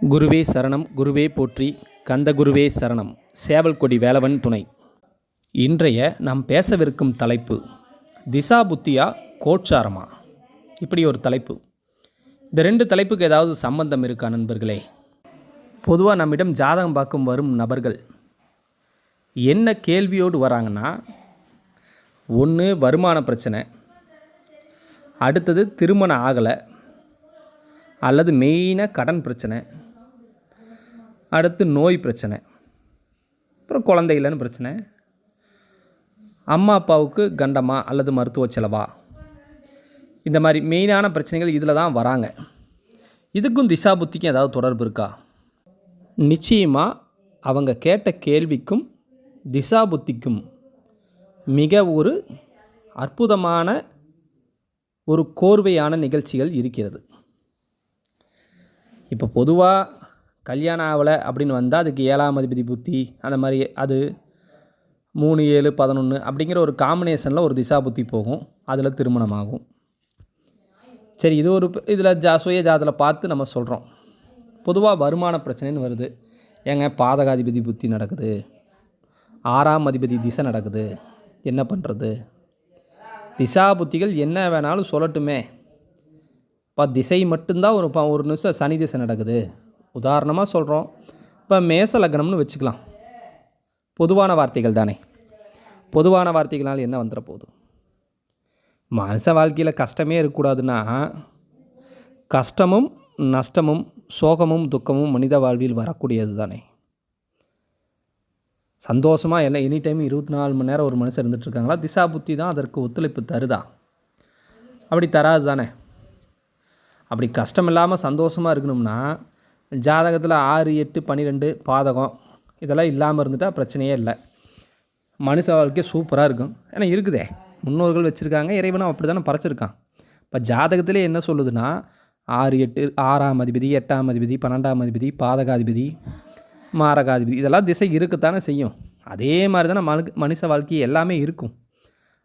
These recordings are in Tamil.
குருவே சரணம் குருவே போற்றி கந்த குருவே சரணம் சேவல் கொடி வேலவன் துணை. இன்றைய நாம் பேசவிருக்கும் தலைப்பு திசா புத்தியா கோட்சாரமா இப்படி ஒரு தலைப்பு. இந்த ரெண்டு தலைப்புக்கு ஏதாவது சம்பந்தம் இருக்கா நண்பர்களே? பொதுவாக நம்மிடம் ஜாதகம் பார்க்கும் வரும் நபர்கள் என்ன கேள்வியோடு வராங்கன்னா ஒன்று வருமான பிரச்சனை அடுத்தது திருமணம் ஆகலை அல்லது மெயினாக கடன் பிரச்சனை அடுத்து நோய் பிரச்சனை. அப்புறம் குழந்தை இல்லைன்னு பிரச்சனை. அம்மா அப்பாவுக்கு கண்டமா அல்லது மருத்துவ செலவா? இந்த மாதிரி மெயினான பிரச்சனைகள் இதில் தான் வராங்க. இதுக்கும் திசா புத்திக்கும் ஏதாவது தொடர்பு இருக்கா? நிச்சயமாக அவங்க கேட்ட கேள்விக்கும் திசா புத்திக்கும் மிக ஒரு அற்புதமான ஒரு கோர்வையான நிகழ்ச்சிகள் இருக்கிறது. இப்போ பொதுவாக கல்யாணம் ஆகலை அப்படின்னு வந்தால் அதுக்கு ஏழாம் அதிபதி புத்தி அந்த மாதிரி அது மூணு ஏழு பதினொன்று அப்படிங்கிற ஒரு காம்பினேஷனில் ஒரு திசா புத்தி போகும் அதில் திருமணம் ஆகும். சரி இது ஒரு இதில் ஜா சுய ஜாதத்தில் பார்த்து நம்ம சொல்கிறோம் பொதுவாக வருமான பிரச்சனைன்னு வருது. ஏங்க பாதகாதிபதி புத்தி நடக்குது. ஆறாம் அதிபதி திசை நடக்குது. என்ன பண்ணுறது திசா புத்திகள் என்ன வேணாலும் சொல்லட்டுமே. இப்போ திசை மட்டும்தான் ஒரு ப- ஒரு நிமிஷம் சனி திசை நடக்குது. உதாரணமாக சொல்கிறோம் இப்போ மேச லக்னம்னு வச்சுக்கலாம். பொதுவான வார்த்தைகள் தானே. பொதுவான வார்த்தைகளால் என்ன வந்துட போகுது? மனுஷ வாழ்க்கையில் கஷ்டமே இருக்கக்கூடாதுன்னா கஷ்டமும் நஷ்டமும் சோகமும் துக்கமும் மனித வாழ்வில் வரக்கூடியது தானே. சந்தோஷமாக எல்லாம் எனி டைம் இருபத்தி நாலு மணி நேரம் ஒரு மனுஷன் இருந்துகிட்ருக்காங்களா திசா புத்தி தான் அதற்கு ஒத்துழைப்பு தருதா? அப்படி தராது தானே. அப்படி கஷ்டம் இல்லாமல் சந்தோஷமாக இருக்கணும்னா ஜாதகத்தில் ஆறு எட்டு பன்னிரெண்டு பாதகம். இதெல்லாம் இல்லாமல் இருந்துட்டால் பிரச்சனையே இல்லை. மனுஷ வாழ்க்கை சூப்பராக இருக்கும். ஏன்னா இருக்குதே. முன்னோர்கள் வச்சுருக்காங்க. இறைவனும் அப்படி தானே பறைச்சிருக்கான் இப்போ ஜாதகத்திலே என்ன சொல்லுதுன்னா ஆறு எட்டு ஆறாம் அதிபதி எட்டாம் அதிபதி பன்னெண்டாம் அதிபதி பாதகாதிபதி மாரகாதிபதி. இதெல்லாம் திசை இருக்குத்தானே செய்யும். அதே மாதிரி தானே மனு மனுஷ வாழ்க்கை எல்லாமே இருக்கும்.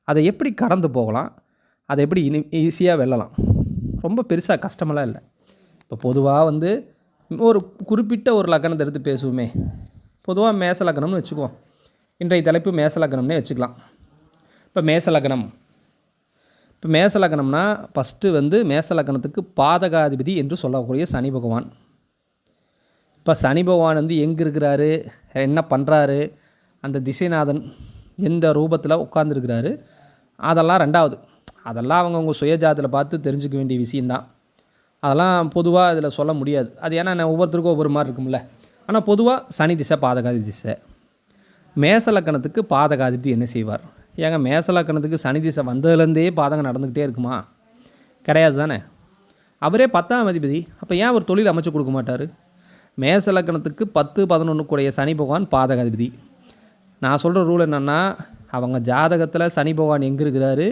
அதை எப்படி கடந்து போகலாம்? அதை எப்படி இனி ஈஸியாக வெல்லலாம்? ரொம்ப பெருசாக கஷ்டமெல்லாம் இல்லை. இப்போ பொதுவாக வந்து ஒரு குறிப்பிட்ட ஒரு லக்கணத்தை எடுத்து பேசுவோமே. பொதுவாக மேச லக்கணம்னு வச்சுக்குவோம். இன்றைய தலைப்பு மேச லக்கணம்னே வச்சுக்கலாம். இப்போ மேச லக்கணம். இப்போ மேச லக்கணம்னா ஃபஸ்ட்டு வந்து மேச லக்கணத்துக்கு பாதகாதிபதி என்று சொல்லக்கூடிய சனி பகவான். இப்போ சனி பகவான் வந்து எங்கே இருக்கிறாரு? என்ன பண்ணுறாரு அந்த திசைநாதன் எந்த ரூபத்தில் உட்காந்துருக்கிறாரு அதெல்லாம் ரெண்டாவது. அதெல்லாம் அவங்கவுங்க சுயஜாதத்தில் பார்த்து தெரிஞ்சுக்க வேண்டிய விஷயந்தான் அதெல்லாம் பொதுவாக இதில் சொல்ல முடியாது. அது ஏன்னா நான் ஒவ்வொருத்தருக்கும் ஒவ்வொரு மாதிரி இருக்கும்ல. ஆனால் பொதுவாக சனி திசை பாதகாதிபதி திசை. மேச லக்கணத்துக்கு பாதகாதிபதி என்ன செய்வார்? ஏங்க மேச லக்கணத்துக்கு சனி திசை வந்ததுலேருந்தே பாதகம் நடந்துக்கிட்டே இருக்குமா? கிடையாது தானே. அவரே பத்தாம் அதிபதி. அப்போ ஏன் அவர் தொழில் அமைச்சு கொடுக்க மாட்டார்? மேச லக்கணத்துக்கு பத்து பதினொன்று கூடிய சனி பகவான் பாதகாதிபதி. நான் சொல்கிற ரூல் என்னென்னா அவங்க ஜாதகத்தில் சனி பகவான் எங்கே இருக்கிறாரு?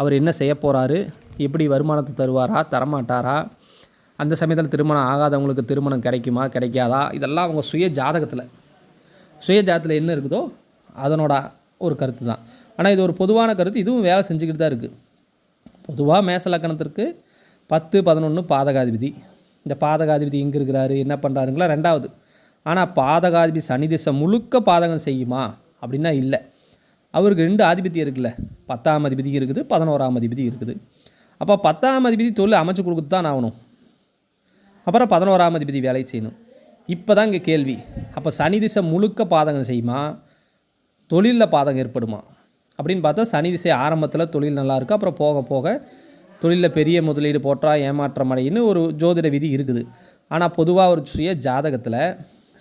அவர் என்ன செய்ய போகிறாரு எப்படி வருமானத்தை தருவாரா? தரமாட்டாரா? அந்த சமயத்தில் திருமணம் ஆகாதவங்களுக்கு திருமணம் கிடைக்குமா கிடைக்காதா? இதெல்லாம் அவங்க சுய ஜாதகத்தில். சுய ஜாதகத்தில் என்ன இருக்குதோ அதனோட ஒரு கருத்து தான். ஆனால் இது ஒரு பொதுவான கருத்து. இதுவும் வேலை செஞ்சுக்கிட்டு தான் இருக்குது பொதுவாக மேச லக்கணத்திற்கு பத்து பதினொன்று பாதகாதிபதி. இந்த பாதகாதிபதி எங்கே இருக்கிறாரு என்ன பண்ணுறாருங்களா ரெண்டாவது ஆனால் பாதகாதிபதி சனி திசை முழுக்க பாதகம் செய்யுமா? அப்படின்னா இல்லை. அவருக்கு ரெண்டு ஆதிபத்தியம் இருக்குல்ல. பத்தாம் அதிபதி இருக்குது பதினோராம் அதிபதி இருக்குது. அப்போ பத்தாம் அதிபதி தொழில் அமைச்சு கொடுக்குறது தான் ஆகணும். அப்புறம் பதினோராம் அதிபதி வேலை செய்யணும். இப்போ தான் இங்கே கேள்வி. அப்போ சனி திசை முழுக்க பாதகம் செய்யுமா? தொழிலில் பாதகம் ஏற்படுமா? அப்படின்னு பார்த்தா சனி திசை ஆரம்பத்தில் தொழில் நல்லாயிருக்கும் அப்புறம் போக போக தொழிலில் பெரிய முதலீடு போட்டா ஏமாற்றம் அடையின்னு ஒரு ஜோதிட விதி இருக்குது. ஆனால் பொதுவாக ஒரு சுய ஜாதகத்தில்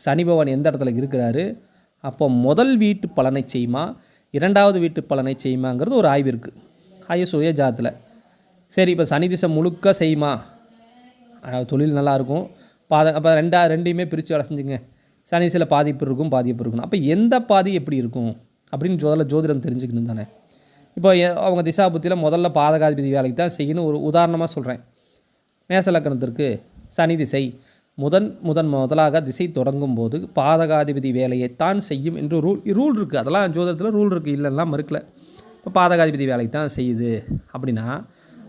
சனி பகவான் எந்த இடத்துல இருக்கிறாரு? அப்போ முதல் வீட்டு பலனை செய்யுமா? இரண்டாவது வீட்டு பலனை செய்யுமாங்கிறது ஒரு ஆய்வு இருக்குது ஆய சுய ஜாதத்தில். சரி இப்போ சனி திசை முழுக்க செய்யுமா? ஆனால் தொழில் நல்லாயிருக்கும். பாத அப்போ ரெண்டா ரெண்டையுமே பிரித்து வேலை செஞ்சுங்க. சனிசில பாதிப்பு இருக்கும் பாதிப்பு இருக்கும். அப்போ எந்த பாதி எப்படி இருக்கும்? அப்படின்னு ஜோதில ஜோதிடம் தெரிஞ்சுக்கணும் தானே. இப்போ அவங்க திசா புத்தியில் முதல்ல பாதகாதிபதி வேலைக்கு தான் செய்யணும். ஒரு உதாரணமாக சொல்கிறேன் மேசலக்கணத்திற்கு சனி திசை. முதன் முதன் முதலாக திசை தொடங்கும் போது பாதகாதிபதி வேலையை தான் செய்யும் என்று ரூல் ரூல் இருக்குது அதெல்லாம் ஜோதிடத்தில் ரூல் இருக்குது இல்லைலாம் மறுக்கல. இப்போ பாதகாதிபதி வேலைக்கு தான் செய்யுது அப்படின்னா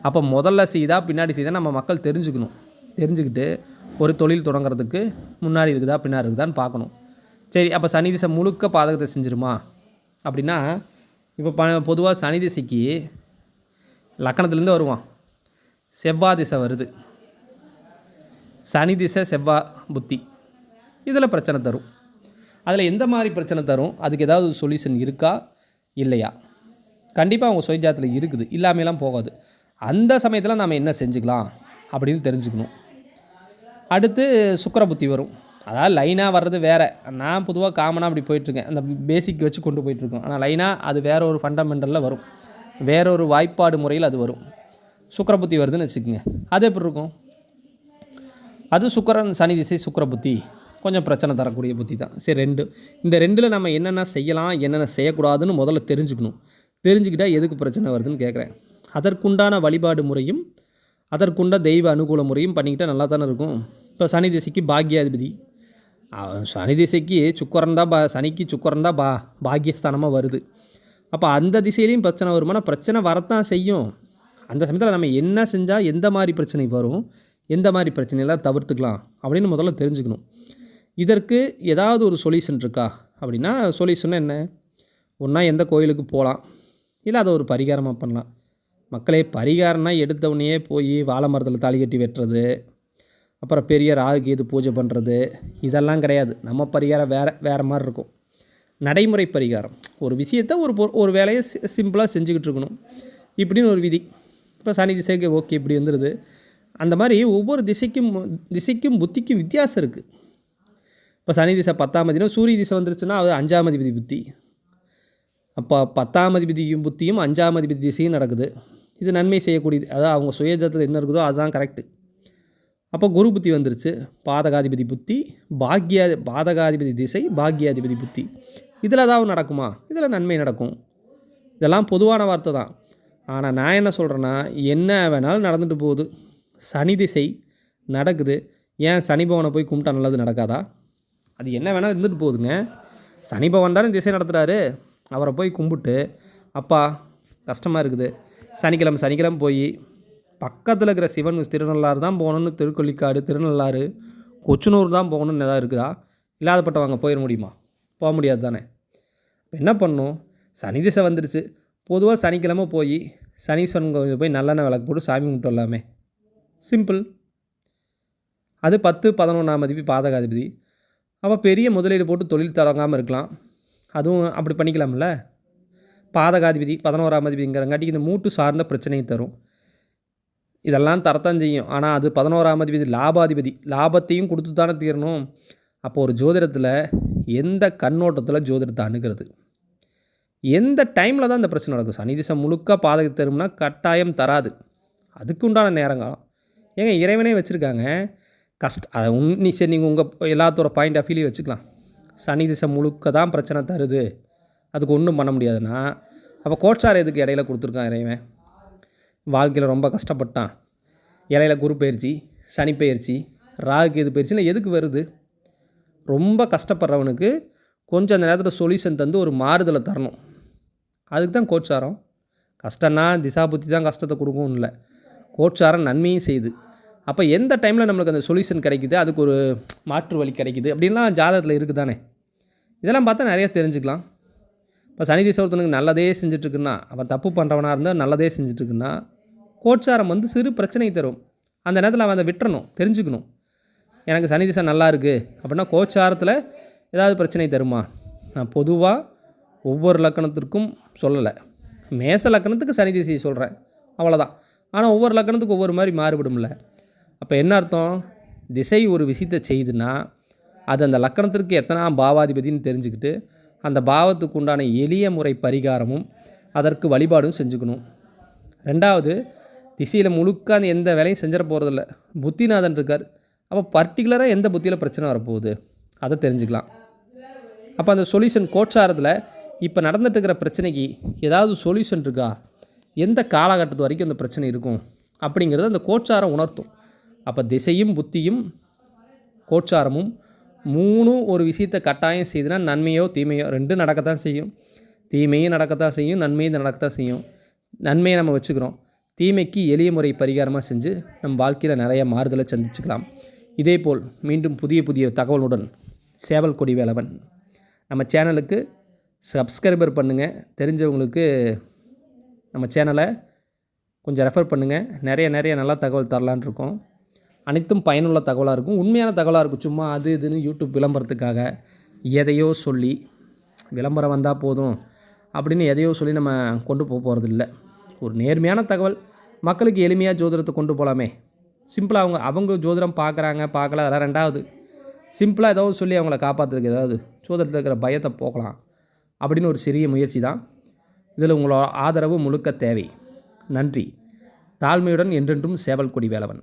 அப்போ முதல்ல செய்தால் பின்னாடி செய்தால் நம்ம மக்கள் தெரிஞ்சுக்கணும். தெரிஞ்சுக்கிட்டு ஒரு தொழில் தொடங்குறதுக்கு முன்னாடி இருக்குதா பின்னாடி இருக்குதான்னு பார்க்கணும். சரி அப்போ சனி திசை முழுக்க பாதகத்தை செஞ்சிருமா? அப்படின்னா இப்போ ப பொதுவாக சனி திசைக்கு லக்கணத்துலேருந்து வருவான். செவ்வாய் திசை வருது. சனி திசை செவ்வாய் புத்தி. இதில் பிரச்சனை தரும். அதில் எந்த மாதிரி பிரச்சனை தரும்? அதுக்கு ஏதாவது சொல்யூஷன் இருக்கா? இல்லையா? கண்டிப்பாக அவங்க சுயஜாத்தில் இருக்குது. இல்லாமலாம் போகாது. அந்த சமயத்தில் நாம் என்ன செஞ்சுக்கலாம் அப்படின்னு தெரிஞ்சுக்கணும். அடுத்து சுக்கிர புத்தி வரும். அதாவது லைனாக வர்றது வேறு. நான் பொதுவாக காமனாக அப்படி போயிட்டுருக்கேன். அந்த பேசிக் வச்சு கொண்டு போயிட்டுருக்கோம். ஆனால் லைனாக அது வேற ஒரு ஃபண்டமெண்டலில் வரும். வேற ஒரு வாய்ப்பாடு முறையில் அது வரும். சுக்கிர புத்தி வருதுன்னு வச்சுக்கோங்க. அது எப்படி இருக்கும்? அது சுக்கரன் சனி திசை சுக்கிர புத்தி கொஞ்சம் பிரச்சனை தரக்கூடிய புத்தி தான். சரி ரெண்டு. இந்த ரெண்டில் நம்ம என்னென்ன செய்யலாம் என்னென்ன செய்யக்கூடாதுன்னு முதல்ல தெரிஞ்சுக்கணும். தெரிஞ்சுக்கிட்டால் எதுக்கு பிரச்சனை வருதுன்னு கேட்குறேன் அதற்குண்டான வழிபாடு முறையும் அதற்குண்ட தெய்வ அனுகூல முறையும் பண்ணிக்கிட்டால் நல்லா தானே இருக்கும்? இப்போ சனி திசைக்கு பாக்யாதிபதி. சனி திசைக்கு சுக்கரன் தான் பா சனிக்கு சுக்கரன் தான் பா பாக்கியஸ்தானமாக வருது. அப்போ அந்த திசையிலையும் பிரச்சனை வருமானா பிரச்சனை வரத்தான் செய்யும். அந்த சமயத்தில் நம்ம என்ன செஞ்சால் எந்த மாதிரி பிரச்சனை வரும் எந்த மாதிரி பிரச்சனையெல்லாம் தவிர்த்துக்கலாம் அப்படின்னு முதல்ல தெரிஞ்சுக்கணும். இதற்கு ஏதாவது ஒரு சொல்யூஷன் இருக்கா? அப்படின்னா சொல்யூஷன் என்ன? ஒன்றா எந்த கோயிலுக்கு போகலாம் இல்லை அதை ஒரு பரிகாரமாக பண்ணலாம். மக்களே பரிகாரம்னா எடுத்தவனையே போய் வாழை மரத்தில் தாலி கட்டி வெட்டுறது அப்புறம் பெரிய ராகு கேது பூஜை பண்ணுறது இதெல்லாம் கிடையாது. நம்ம பரிகாரம் வேறு வேறு மாதிரி இருக்கும். நடைமுறை பரிகாரம். ஒரு விஷயத்த ஒரு பொ- ஒரு வேலையை சிம்பிளாக செஞ்சுக்கிட்டு இருக்கணும். இப்படின்னு ஒரு விதி. இப்போ சனி திசைக்கு ஓகே இப்படி வந்துடுது அந்த மாதிரி ஒவ்வொரு திசைக்கும் திசைக்கும் புத்திக்கும் வித்தியாசம் இருக்குது இப்போ சனி திசை பத்தாம் அதிபதி சூரிய திசை வந்துருச்சுன்னா அது அஞ்சாம் அதிபதி புத்தி. அப்போ பத்தாம் அதிபதி புத்தியும் அஞ்சாம் அதிபதி திசையும் நடக்குது. இது நன்மை செய்யக்கூடியது. அதாவது அவங்க சுயஜத்தில் என்ன இருக்குதோ அதுதான் கரெக்டு அப்போ குரு புத்தி வந்துருச்சு. பாதகாதிபதி புத்தி பாக்யா பாதகாதிபதி திசை பாக்யாதிபதி புத்தி. இதில் ஏதாவது நடக்குமா? இதில் நன்மை நடக்கும். இதெல்லாம் பொதுவான வார்த்தை தான். ஆனால் நான் என்ன சொல்கிறேன்னா என்ன வேணாலும் நடந்துட்டு போகுது. சனி திசை நடக்குது. ஏன் சனி பவனை போய் கும்பிட்டா நல்லது நடக்காதா? அது என்ன வேணாலும் இருந்துட்டு போகுதுங்க. சனி பவன் தானே திசை நடத்துகிறாரு அவரை போய் கும்பிட்டு அப்பா கஷ்டமாக இருக்குது. சனிக்கிழமை சனிக்கிழமை போய் பக்கத்தில் இருக்கிற சிவன் திருநள்ளாறு தான் போகணுன்னு திருக்கொள்ளிக்காடு திருநள்ளாறு கொச்சனூர் தான் போகணுன்னு எதாவது இருக்குதா? இல்லாதப்பட்டவங்க போயிட முடியுமா? போக முடியாது தானே. இப்போ என்ன பண்ணும்? சனி திசை வந்துருச்சு. பொதுவாக சனிக்கிழமை போய் சனீஸ்வரன் கோவில் போய் நல்லெண்ணெய் விளக்கு போட்டு சாமி கும்பிட்டுலாமே சிம்பிள் அது பத்து பதினொன்றாம் அதிபதி பாதகாதிபதி. அப்போ பெரிய முதலீடு போட்டு தொழில் தொடங்காமல் இருக்கலாம். அதுவும் அப்படி பண்ணிக்கலாம்ல? பாதகாதிபதி பதினோராம் அதிபதிங்கிறங்காட்டிக்கு இந்த மூட்டு சார்ந்த பிரச்சனையை தரும். இதெல்லாம் தரத்தான் செய்யும். ஆனால் அது பதினோராம் அதிபதி லாபாதிபதி லாபத்தையும் கொடுத்து தானே தீரணும். அப்போ ஒரு ஜோதிடத்தில் எந்த கண்ணோட்டத்தில் ஜோதிடத்தை அணுகிறது? எந்த டைமில் தான் இந்த பிரச்சனை நடக்கும்? சனி திசை முழுக்க பாதகத்தை தரும்னா கட்டாயம் தராது. அதுக்கு உண்டான நேரங்காலம். ஏங்க இறைவனே வச்சுருக்காங்க. கஷ்ட அதை உன்னி சரி நீங்கள் உங்கள் எல்லாத்தோட பாயிண்ட் ஆஃப் வியூலையும் வச்சுக்கலாம். சனி திசை முழுக்க தான் பிரச்சனை தருது. அதுக்கு ஒன்றும் பண்ண முடியாதுன்னா அப்போ கோட்சார் எதுக்கு இடையில கொடுத்துருக்கான் இறைவன்? வாழ்க்கையில் ரொம்ப கஷ்டப்பட்டான். இலையில குரு பயிற்சி சனி பயிற்சி ராகு எது பயிற்சியில் எதுக்கு வருது? ரொம்ப கஷ்டப்படுறவனுக்கு கொஞ்சம் அந்த நேரத்தில் சொல்யூஷன் தந்து ஒரு மாறுதலை தரணும். அதுக்கு தான் கோச்சாரம். கஷ்டம்னா திசா புத்தி தான் கஷ்டத்தை கொடுக்கும் இல்லை. கோச்சாரம் நன்மையும் செய்யுது. அப்போ எந்த டைமில் நம்மளுக்கு அந்த சொல்யூஷன் கிடைக்குது? அதுக்கு ஒரு மாற்று வழி கிடைக்குது. அப்படின்லாம் ஜாதகத்தில் இருக்குது தானே இதெல்லாம் பார்த்தா நிறைய தெரிஞ்சுக்கலாம். இப்போ சனி திசை ஒருத்தனுக்கு நல்லதே செஞ்சுட்ருக்குன்னா அவன் தப்பு பண்ணுறவனாக இருந்தால் நல்லதே செஞ்சுட்ருக்குன்னா கோட்சாரம் வந்து சிறு பிரச்சனை தரும். அந்த நேரத்தில் அவன் அதை விட்டுறணும் தெரிஞ்சுக்கணும். எனக்கு சனி திசை நல்லா இருக்குது அப்படின்னா கோச்சாரத்தில் ஏதாவது பிரச்சனை தருமா? நான் பொதுவாக ஒவ்வொரு லக்கணத்திற்கும் சொல்லலை. மேச லக்கணத்துக்கு சனி திசையை சொல்கிறேன் அவ்வளோதான் ஆனால் ஒவ்வொரு லக்கணத்துக்கு ஒவ்வொரு மாதிரி மாறுபடும்ல. அப்போ என்ன அர்த்தம்? திசை ஒரு விஷயத்தை செய்துன்னா அது அந்த லக்கணத்திற்கு எத்தனை பாவாதிபதின்னு தெரிஞ்சுக்கிட்டு அந்த பாவத்துக்கு உண்டான எளிய முறை பரிகாரமும் அதற்கு வழிபாடும் செஞ்சுக்கணும். ரெண்டாவது திசையில் முழுக்க அந்த எந்த வேலையும் செஞ்சிட போகிறதில்ல புத்திநாதன் இருக்கார். அப்போ பர்டிகுலராக எந்த புத்தியில் பிரச்சனை வரப்போகுது? அதை தெரிஞ்சுக்கலாம். அப்போ அந்த சொல்யூஷன் கோட்சாரத்தில் இப்போ நடந்துட்டு இருக்கிற பிரச்சனைக்கு ஏதாவது சொல்யூஷன் இருக்கா? எந்த காலகட்டத்து வரைக்கும் அந்த பிரச்சனை இருக்கும்? அப்படிங்கிறது அந்த கோட்சாரம் உணர்த்தும். அப்போ திசையும் புத்தியும் கோட்சாரமும் மூணும் ஒரு விஷயத்தை கட்டாயம் செய்துனா நன்மையோ தீமையோ ரெண்டும் நடக்கத்தான் செய்யும். தீமையும் நடக்கத்தான் செய்யும் நன்மையும் நடக்கத்தான் செய்யும். நன்மையை நம்ம வச்சுக்கிறோம். தீமைக்கு எளிய முறை பரிகாரமாக செஞ்சு நம் வாழ்க்கையில் நிறைய மாறுதலை சந்திச்சுக்கலாம். இதேபோல் மீண்டும் புதிய புதிய தகவலுடன் சேவல் கொடி வேலவன். நம்ம சேனலுக்கு சப்ஸ்கிரைபர் பண்ணுங்கள் தெரிஞ்சவங்களுக்கு நம்ம சேனலை கொஞ்சம் ரெஃபர் பண்ணுங்கள் நிறைய நிறைய நல்ல தகவல் தரலான் இருக்கோம். அனைத்தும் பயனுள்ள தகவலாக இருக்கும். உண்மையான தகவலாக இருக்கும். சும்மா அது இதுன்னு யூடியூப் விளம்பரத்துக்காக எதையோ சொல்லி விளம்பரம் வந்தால் போதும் அப்படின்னு எதையோ சொல்லி நம்ம கொண்டு போக போகிறது இல்லை ஒரு நேர்மையான தகவல். மக்களுக்கு எளிமையாக ஜோதிடத்தை கொண்டு போகலாமே சிம்பிளாக அவங்க அவங்க ஜோதிடம் பார்க்குறாங்க பார்க்கல அதெல்லாம் ரெண்டாவது. சிம்பிளாக ஏதாவது சொல்லி அவங்கள காப்பாற்றுறதுக்கு ஏதாவது ஜோதிடத்தில் இருக்கிற பயத்தை போக்கலாம். அப்படின்னு ஒரு சிறிய முயற்சி தான் இதில் உங்களோட ஆதரவு முழுக்க தேவை. நன்றி. தாழ்மையுடன் என்றென்றும் சேவல் கொடி வேலவன்.